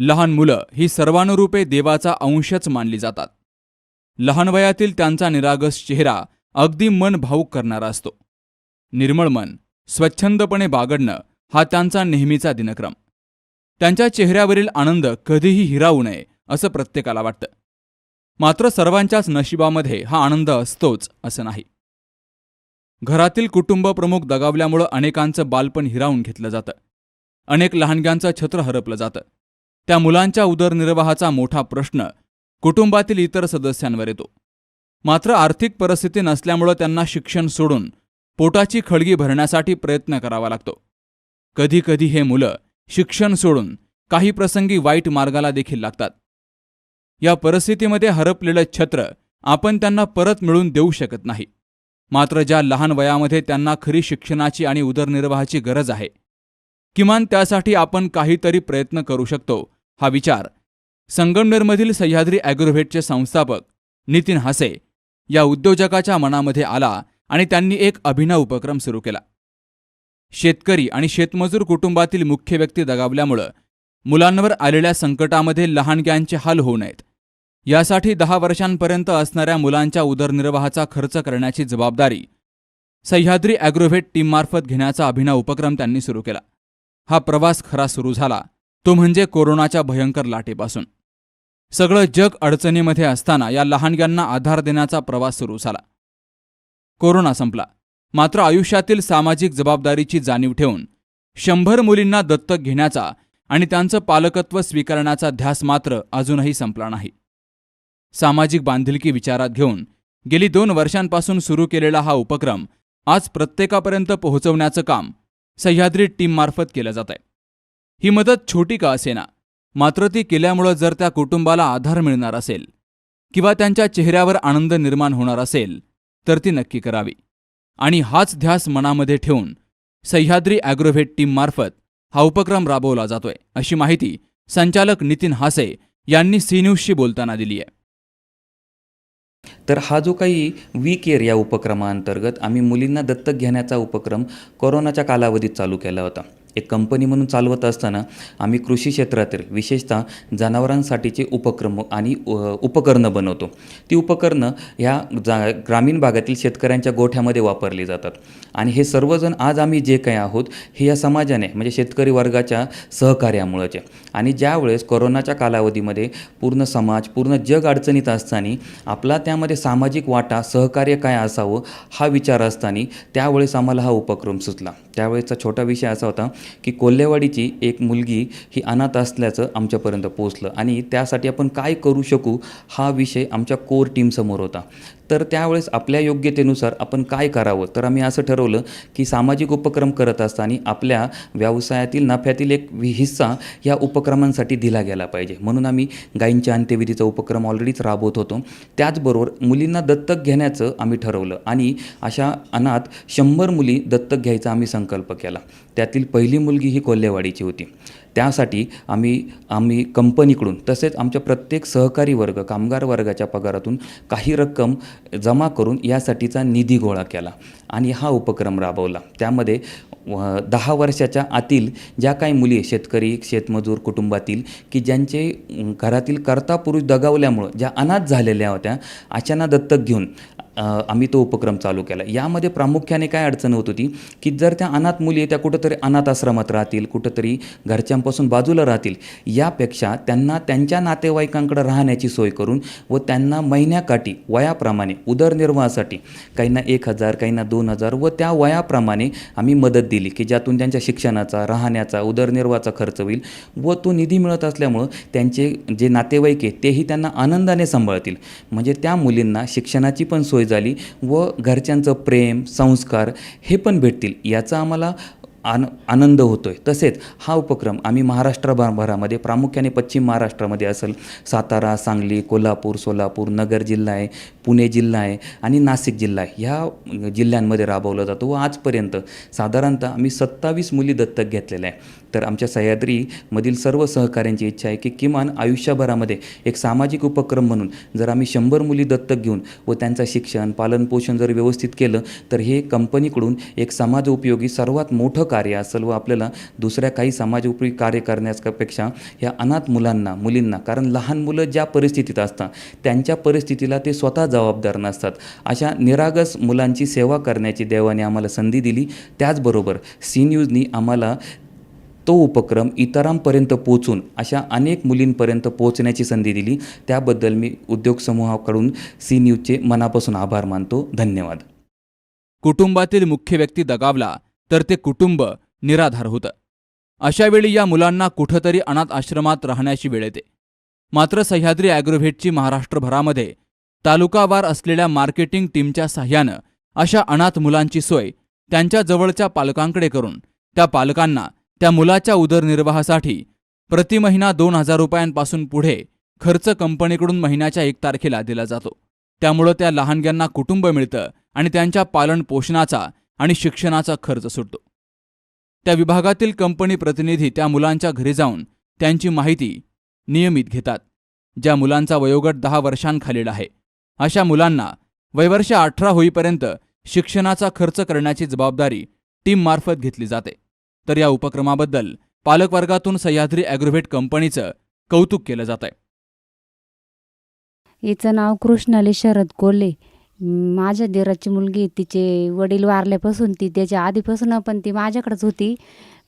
लहान मुलं ही सर्वानुरूपे देवाचा अंशच मानली जातात. लहान वयातील त्यांचा निरागस चेहरा अगदी मन भावूक करणारा असतो. निर्मळ मन स्वच्छंदपणे बागडणं हा त्यांचा नेहमीचा दिनक्रम. त्यांच्या चेहऱ्यावरील आनंद कधीही हिरावू नये असं प्रत्येकाला वाटतं. मात्र सर्वांच्याच नशिबामध्ये हा आनंद असतोच असं नाही. घरातील कुटुंब प्रमुख दगावल्यामुळं अनेकांचं बालपण हिरावून घेतलं जातं. अनेक लहानग्यांचं छत्र हरपलं जातं. त्या मुलांच्या उदरनिर्वाहाचा मोठा प्रश्न कुटुंबातील इतर सदस्यांवर येतो. मात्र आर्थिक परिस्थिती नसल्यामुळं त्यांना शिक्षण सोडून पोटाची खळगी भरण्यासाठी प्रयत्न करावा लागतो. कधीकधी हे मुलं शिक्षण सोडून काही प्रसंगी वाईट मार्गाला देखील लागतात. या परिस्थितीमध्ये हरपलेलं छत्र आपण त्यांना परत मिळून देऊ शकत नाही. मात्र ज्या लहान वयामध्ये त्यांना खरी शिक्षणाची आणि उदरनिर्वाहाची गरज आहे किमान त्यासाठी आपण काहीतरी प्रयत्न करू शकतो हा विचार संगमनेरमधील सह्याद्री ॲग्रोव्हेटचे संस्थापक नितीन हासे या उद्योजकाच्या मनामध्ये आला आणि त्यांनी एक अभिनव उपक्रम सुरू केला. शेतकरी आणि शेतमजूर कुटुंबातील मुख्य व्यक्ती दगावल्यामुळं मुलांवर आलेल्या संकटामध्ये लहानग्यांचे हाल होऊ नयेत. यासाठी दहा वर्षांपर्यंत असणाऱ्या मुलांच्या उदरनिर्वाहाचा खर्च करण्याची जबाबदारी सह्याद्री ॲग्रोव्हेट टीममार्फत घेण्याचा अभिनव उपक्रम त्यांनी सुरू केला. हा प्रवास खरा सुरू झाला तो म्हणजे कोरोनाच्या भयंकर लाटेपासून. सगळं जग अडचणीमध्ये असताना या लहानग्यांना आधार देण्याचा प्रवास सुरू झाला. कोरोना संपला. मात्र आयुष्यातील सामाजिक जबाबदारीची जाणीव ठेवून शंभर मुलींना दत्तक घेण्याचा आणि त्यांचं पालकत्व स्वीकारण्याचा ध्यास मात्र अजूनही संपला नाही. सामाजिक बांधिलकी विचारात घेऊन गेली दोन वर्षांपासून सुरू केलेला हा उपक्रम आज प्रत्येकापर्यंत पोहोचवण्याचं काम सह्याद्री टीममार्फत केलं जात आहे ही मदत छोटी का असेना? मात्र ती केल्यामुळं जर त्या कुटुंबाला आधार मिळणार असेल किंवा त्यांच्या चेहऱ्यावर आनंद निर्माण होणार असेल तर ती नक्की करावी. आणि हाच ध्यास मनामध्ये ठेवून सह्याद्री ॲग्रोव्हेट टीममार्फत हा उपक्रम राबवला जातोय अशी माहिती संचालक नितीन हासे यांनी सी न्यूजशी बोलताना दिली आहे. तर हा जो काही वी केअर या उपक्रमाअंतर्गत आम्ही मुलींना दत्तक घेण्याचा उपक्रम कोरोनाच्या कालावधीत चालू केला होता. एक कंपनी म्हणून चालवत असताना आम्ही कृषी क्षेत्रातील विशेषतः जनावरांसाठीचे उपक्रम आणि उपकरणं बनवतो. ती उपकरणं ह्या जा ग्रामीण भागातील शेतकऱ्यांच्या गोठ्यामध्ये वापरली जातात. आणि हे सर्वजण आज आम्ही जे काही आहोत हे या समाजाने म्हणजे शेतकरी वर्गाच्या सहकार्यामुळंच. आहे आणि ज्यावेळेस कोरोनाच्या कालावधीमध्ये पूर्ण समाज पूर्ण जग अडचणीत असताना आपला त्यामध्ये सामाजिक वाटा सहकार्य काय असावं हा विचार असताना त्यावेळेस आम्हाला हा उपक्रम सुचला. त्यावेळेचा छोटा विषय असा होता की कोल्हेवाडीची एक मुलगी ही अनाथ असल्याचं आमच्यापर्यंत पोचलं आणि त्यासाठी आपण काय करू शकू हा विषय आमच्या कोर टीमसमोर होता. तर त्यावेळेस आपल्या योग्यतेनुसार आपण काय करावं तर आम्ही असं ठरवलं की सामाजिक उपक्रम करत असताना आपल्या व्यवसायातील नफ्यातील एक वि- हिस्सा या उपक्रमांसाठी दिला गेला पाहिजे. म्हणून आम्ही गायींच्या अंत्यविधीचा उपक्रम ऑलरेडीच राबवत होतो. त्याचबरोबर मुलींना दत्तक घेण्याचं आम्ही ठरवलं आणि अशा अनाथ शंभर मुली दत्तक घ्यायचा आम्ही संकल्प केला. त्यातील पहिली मुलगी ही कोल्हेवाडीची होती. त्यासाठी आम्ही आम्ही कंपनीकडून तसेच आमच्या प्रत्येक सहकारी वर्ग कामगार वर्गाच्या पगारातून काही रक्कम जमा करून यासाठीचा निधी गोळा केला आणि हा उपक्रम राबवला. त्यामध्ये दहा वर्षाच्या आतील ज्या काही मुली शेतकरी शेतमजूर कुटुंबातील की ज्यांचे घरातील कर्ता पुरुष दगावल्यामुळं ज्या अनाथ झालेल्या होत्या अचानक दत्तक घेऊन आम्ही तो उपक्रम चालू केला. यामध्ये प्रामुख्याने काय अडचण होत होती की जर त्या अनाथ मुली त्या कुठंतरी अनाथ आश्रमात राहतील कुठंतरी घरच्यांपासून बाजूला राहतील यापेक्षा त्यांना त्यांच्या नातेवाईकांकडे राहण्याची सोय करून व त्यांना महिन्याकाठी वयाप्रमाणे उदरनिर्वाहासाठी काहींना एक हजार काहींना दोन हजार व त्या वयाप्रमाणे आम्ही मदत दिली की ज्यातून त्यांच्या शिक्षणाचा राहण्याचा उदरनिर्वाहाचा खर्च होईल व तो निधी मिळत असल्यामुळं त्यांचे जे नातेवाईक आहे तेही त्यांना आनंदाने सांभाळतील. म्हणजे त्या मुलींना शिक्षणाची पण सोय झाली व घरच्यांचं प्रेम संस्कार हे पण भेटतील याचा आम्हाला आन आनंद होतो आहे तसेच हा उपक्रम आम्ही महाराष्ट्रभरामध्ये प्रामुख्याने पश्चिम महाराष्ट्रामध्ये असेल सातारा सांगली कोल्हापूर सोलापूर नगर जिल्हा आहे पुणे जिल्हा आहे आणि नाशिक जिल्हा आहे ह्या जिल्ह्यांमध्ये राबवला जातो व आजपर्यंत साधारणतः आम्ही सत्तावीस मुली दत्तक घेतलेल्या आहे तर आमच्या सह्याद्रीमधील सर्व सहकाऱ्यांची इच्छा आहे की किमान आयुष्यभरामध्ये एक सामाजिक उपक्रम म्हणून जर आम्ही शंभर मुली दत्तक घेऊन व त्यांचं शिक्षण पालनपोषण जर व्यवस्थित केलं तर हे कंपनीकडून एक समाज उपयोगी सर्वात मोठं कार्य असेल व आपल्याला दुसऱ्या काही समाज उपयोगी कार्य करण्यापेक्षा ह्या अनाथ मुलांना मुलींना कारण लहान मुलं ज्या परिस्थितीत असतात त्यांच्या परिस्थितीला ते स्वतः जबाबदार नसतात. अशा निरागस मुलांची सेवा करण्याची देवाने आम्हाला संधी दिली. त्याचबरोबर सी न्यूजनी आम्हाला तो उपक्रम इतरांपर्यंत पोचून अशा अनेक मुलींपर्यंत पोचण्याची संधी दिली. त्याबद्दल मी उद्योग समूहाकडून सी न्यूजचे मनापासून आभार मानतो. धन्यवाद. कुटुंबातील मुख्य व्यक्ती दगावला तर ते कुटुंब निराधार होतं. अशावेळी या मुलांना कुठंतरी अनाथ आश्रमात राहण्याची वेळ येते. मात्र सह्याद्री ॲग्रोव्हेटची महाराष्ट्रभरामध्ये तालुकावार असलेल्या मार्केटिंग टीमच्या साह्यानं अशा अनाथ मुलांची सोय त्यांच्या जवळच्या पालकांकडे करून त्या पालकांना त्या मुलाच्या उदरनिर्वाहासाठी प्रति महिना दोन हजार रुपयांपासून पुढे खर्च कंपनीकडून महिन्याच्या एक तारखेला दिला जातो. त्यामुळं त्या लहानग्यांना कुटुंब मिळतं आणि त्यांच्या पालन पोषणाचा आणि शिक्षणाचा खर्च सुटतो. त्या विभागातील कंपनी प्रतिनिधी त्या मुलांच्या घरी जाऊन त्यांची माहिती नियमित घेतात ज्या मुलांचा वयोगट दहा वर्षांखालील आहे. अशा मुलांना वयवर्ष अठरा होईपर्यंत शिक्षणाचा खर्च करण्याची जबाबदारी टीममार्फत घेतली जाते. तर या उपक्रमाबद्दल पालकवर्गातून सह्याद्री ॲग्रोव्हेट कंपनीचं कौतुक केलं जात आहे हिचं नाव कृष्णाली शरद कोल्हे. माझ्या देराची मुलगी तिचे वडील वारल्यापासून ती त्याच्या आधीपासून पण ती माझ्याकडेच होती.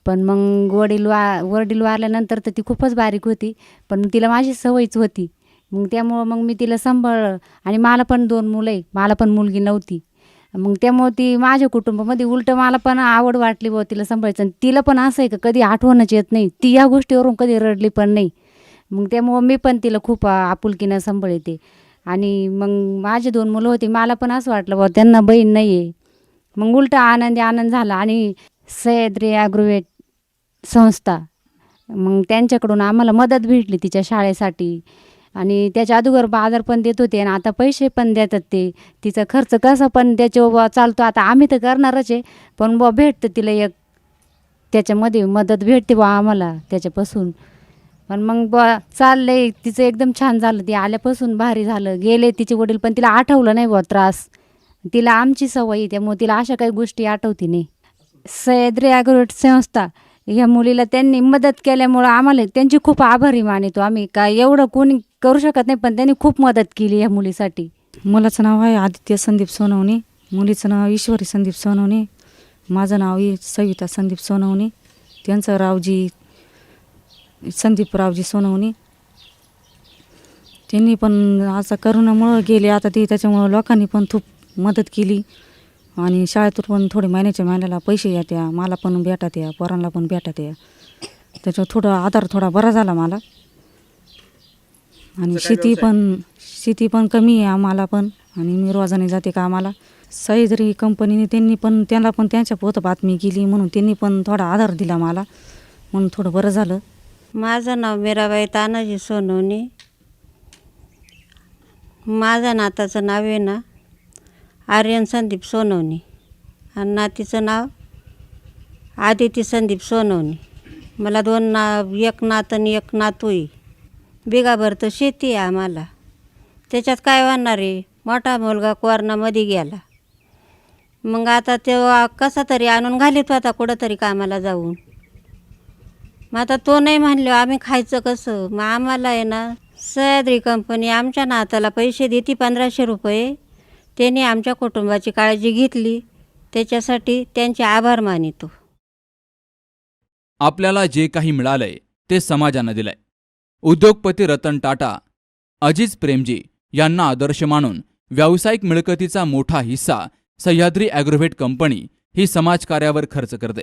पण मग वडील वा वडील वारल्यानंतर तर ती खूपच बारीक होती पण तिला माझी सवयच होती. मग त्यामुळं मग मी तिला सांभाळलं आणि मला पण दोन मुलं आहे मला पण मुलगी नव्हती. मग त्यामुळे ती माझ्या कुटुंबामध्ये उलटं मला पण आवड वाटली बुवा तिला सांभाळायचं. आणि तिला पण असं आहे का कधी आठवणच येत नाही. ती या गोष्टीवरून कधी रडली पण नाही. मग त्यामुळं मी पण तिला खूप आपुलकीनं सांभाळते. आणि मग माझे दोन मुलं होती मला पण असं वाटलं बुवा त्यांना बहीण नाही आहे मग उलटा आनंदी आनंद झाला. आणि सह्याद्री ॲग्रोवेट संस्था मग त्यांच्याकडून आम्हाला मदत भेटली तिच्या शाळेसाठी. आणि त्याच्या अगोदर बाजार पण देत होते आणि आता पैसे पण देतात ते. तिचा खर्च कसा पण त्याच्या बुवा चालतो. आता आम्ही तर करणारच आहे पण बुवा भेटतं तिला एक. त्याच्यामध्ये मदत भेटते बा आम्हाला त्याच्यापासून. पण मग बुवा चाललंय तिचं एकदम छान झालं. ती आल्यापासून भारी झालं. गेले तिचे वडील पण तिला आठवलं नाही बुवा त्रास. तिला आमची सवय त्यामुळे तिला अशा काही गोष्टी आठवती नाही. सह्याद्री ॲग्रोट संस्था ह्या मुलीला त्यांनी मदत केल्यामुळं आम्हाला त्यांची खूप आभारी मानितो आम्ही. का एवढं कोणी करू शकत नाही पण त्यांनी खूप मदत केली या मुलीसाठी. मुलाचं नाव आहे आदित्य संदीप सोनवणे. मुलीचं नाव ईश्वरी संदीप सोनवणे. माझं नाव आहे सविता संदीप सोनवणे. त्यांचं रावजी संदीप रावजी सोनवणे. त्यांनी पण असं करोनामुळं गेले आता ते त्याच्यामुळं लोकांनी पण खूप मदत केली. आणि शाळेतून पण थोडे महिन्याच्या महिन्याला पैसे येत्या मला पण भेटत या पोरांना पण भेटत या त्याच्यावर थोडा आधार थोडा बरा झाला मला. आणि शेती पण शेती पण कमी आहे आम्हाला पण. आणि मी रोजाने जाते कामाला सह्याद्री कंपनीने त्यांनी पण त्यांना पण त्यांच्या पोत बातमी केली म्हणून त्यांनी पण थोडा आधार दिला मला. म्हणून थोडं बरं झालं. माझं नाव मीराबाई तानाजी सोनवणे. माझ्या नाताचं नाव आहे ना आर्यन संदीप सोनवणे. आणि नातीचं नाव आदिती संदीप सोनवणे. मला दोन ना एक नात आणि एक नातू बिगाभर तर शेती आहे आम्हाला. त्याच्यात काय होणार आहे? मोठा मुलगा कोरोनामध्ये गेला. मग आता तो कसा तरी आणून घालीत होता कुठंतरी कामाला जाऊन. मग आता तो नाही म्हणलो आम्ही खायचं कसं? मग आम्हाला आहे ना सह्याद्री कंपनी आमच्या नाताला पैसे देते पंधराशे रुपये. त्यांनी आमच्या कुटुंबाची काळजी घेतली. त्याच्यासाठी त्यांचे आभार मानितो. आपल्याला जे काही मिळालंय ते समाजानं दिलंय. उद्योगपती रतन टाटा अजिज प्रेमजी यांना आदर्श मानून व्यावसायिक मिळकतीचा मोठा हिस्सा सह्याद्री ॲग्रोव्हेट कंपनी ही समाजकार्यावर खर्च करते.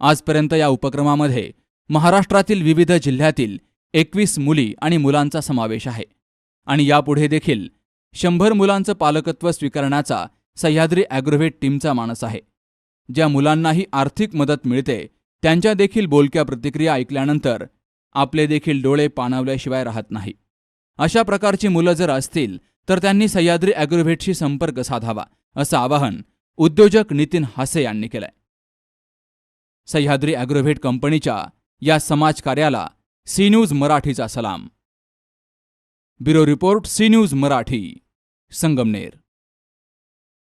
आजपर्यंत या उपक्रमामध्ये महाराष्ट्रातील विविध जिल्ह्यातील एकवीस मुली आणि मुलांचा समावेश आहे आणि यापुढे देखील शंभर मुलांचं पालकत्व स्वीकारण्याचा सह्याद्री ॲग्रोव्हेट टीमचा मानस आहे. ज्या मुलांनाही आर्थिक मदत मिळते त्यांच्या देखील बोलक्या प्रतिक्रिया ऐकल्यानंतर आपले देखील डोळे पाणावल्याशिवाय राहत नाही. अशा प्रकारची मुलं जर असतील तर त्यांनी सह्याद्री ॲग्रोव्हेटशी संपर्क साधावा असं आवाहन उद्योजक नितीन हासे यांनी केलंय. सह्याद्री ॲग्रोव्हेट कंपनीच्या या समाजकार्याला सी न्यूज मराठीचा सलाम. Bureau report C news Marathi Sangamner.